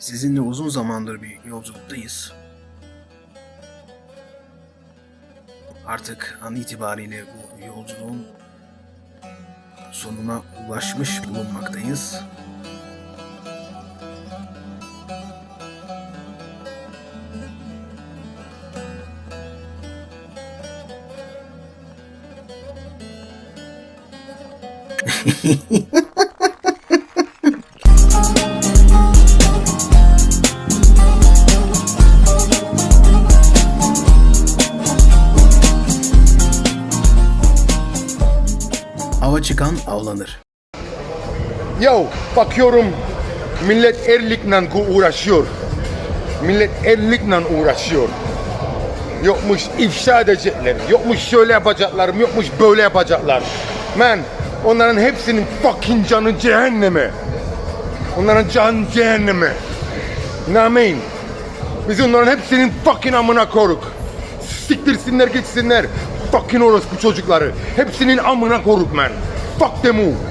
Sizinle uzun zamandır bir yolculuktayız. Artık an itibariyle bu yolculuğun sonuna ulaşmış bulunmaktayız. Ava çıkan avlanır. Yo bakıyorum millet erlikle uğraşıyor. Millet erlikle uğraşıyor. Yokmuş ifşa edecekler. Yokmuş şöyle yapacaklar. Yokmuş böyle yapacaklar. Man onların hepsinin fucking canı cehenneme. Onların canı cehenneme. Ne mean? Biz onların hepsinin fucking amına koruk. Siktirsinler gitsinler. Fucking orospu çocukları. Hepsinin amına koruk man. Fuck them all.